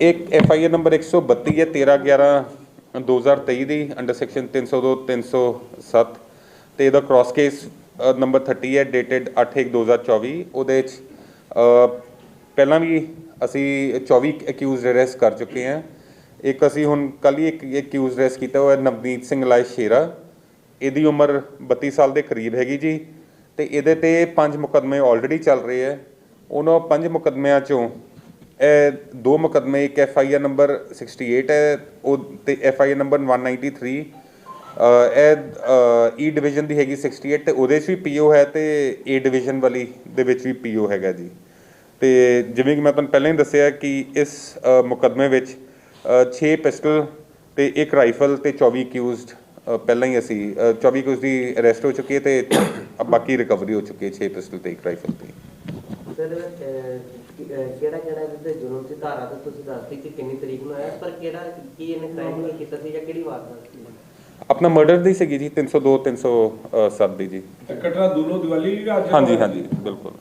ਇੱਕ F I R number 132 ਹੈ 13 11 2023 ਦੀ under section 302 307 ਤੇ ਇਹਦਾ ਕ੍ਰਾਸ ਕੇਸ ਨੰਬਰ 30 ਹੈ ਡੇਟਡ 8/1/2024 ਉਹਦੇ ਵਿੱਚ ਪਹਿਲਾਂ ਵੀ ਅਸੀਂ 24 ਅਕਿਊਜ਼ਡ ਅਰੈਸਟ ਕਰ ਚੁੱਕੇ ਹਾਂ। ਇੱਕ ਅਸੀਂ ਹੁਣ ਕੱਲ ਹੀ ਇੱਕ ਅਕਿਊਜ਼ਡ ਅਰੈਸਟ ਕੀਤਾ ਹੋਇਆ ਨਵਨੀਤ ਸਿੰਘ ਲਾਇ ਸ਼ੇਰਾ। ਇਹਦੀ ਉਮਰ 32 ਸਾਲ ਦੇ ਕਰੀਬ ਹੈਗੀ ਜੀ ਤੇ ਇਹਦੇ ਤੇ ਪੰਜ ਮੁਕੱਦਮੇ ਆਲਰੇਡੀ ਚੱਲ ਰਹੇ ਹੈ। ਉਹਨਾਂ ਪੰਜ ਮੁਕੱਦਮਿਆਂ ਚੋਂ ਇਹ ਦੋ ਮੁਕੱਦਮੇ ਇੱਕ ਐਫ ਆਈ ਆਰ ਨੰਬਰ 68 ਹੈ ਉਹ ਤੇ ਐਫ ਆਈ ਆਰ ਨੰਬਰ 193 ਅਹ ਇਹ ਈ ਡਿਵੀਜ਼ਨ e ਦੀ ਹੈਗੀ 68 ਤੇ ਉਹਦੇ 'ਚ ਵੀ ਪੀਓ ਹੈ ਤੇ ਏ ਡਿਵੀਜ਼ਨ ਵਾਲੀ ਦੇ ਵਿੱਚ ਵੀ ਪੀਓ ਹੈਗਾ ਜੀ। ਤੇ ਜਿਵੇਂ ਕਿ ਮੈਂ ਤੁਹਾਨੂੰ ਪਹਿਲਾਂ ਹੀ ਦੱਸਿਆ ਕਿ ਇਸ ਅਹ, ਮੁਕੱਦਮੇ ਵਿੱਚ 6 ਪਿਸਟਲ ਤੇ ਇੱਕ ਰਾਈਫਲ ਤੇ 24 ਅਕਿਊਜ਼ਡ ਪਹਿਲਾਂ ਹੀ ਅਸੀਂ ਅਹ, 24 ਅਕਿਊਜ਼ਡ ਦੀ ਅਰੈਸਟ ਹੋ ਚੁੱਕੀ ਹੈ ਤੇ ਬਾਕੀ ਰਿਕਵਰੀ ਹੋ ਚੁੱਕੀ ਹੈ 6 ਪਿਸਟਲ ਤੇ ਇੱਕ ਰਾਈਫਲ ਤੇ। ਸਰ ਕਿਹੜਾ ਕਿਹੜਾ ਇਹਦੇ ਤੇ ਜੁਰਮ ਸੀ ਧਾਰਾ ਤੇ ਤੁਸੀਂ ਦੱਸਦੇ ਕਿ ਕਿੰਨੀ ਤਰੀਕ ਨੂੰ ਆਇਆ ਪਰ ਕਿਹੜਾ ਕੀ ਇਹਨੇ ਕ੍ਰਾਈਮ ਕੀਤਾ ਸੀ ਜਾਂ ਕਿਹੜੀ ਵਾਰਦਾਤ ਸੀ? ਆਪਣਾ ਮਰਡਰ ਦੀ ਸੀਗੀ ਜੀ 302 307 ਦੀ ਜੀ। ਕਟਰਾ ਦੂਨੋਂ ਦੀਵਾਲੀ ਵੀ ਅੱਜ ਹਾਂਜੀ ਹਾਂਜੀ ਬਿਲਕੁਲ।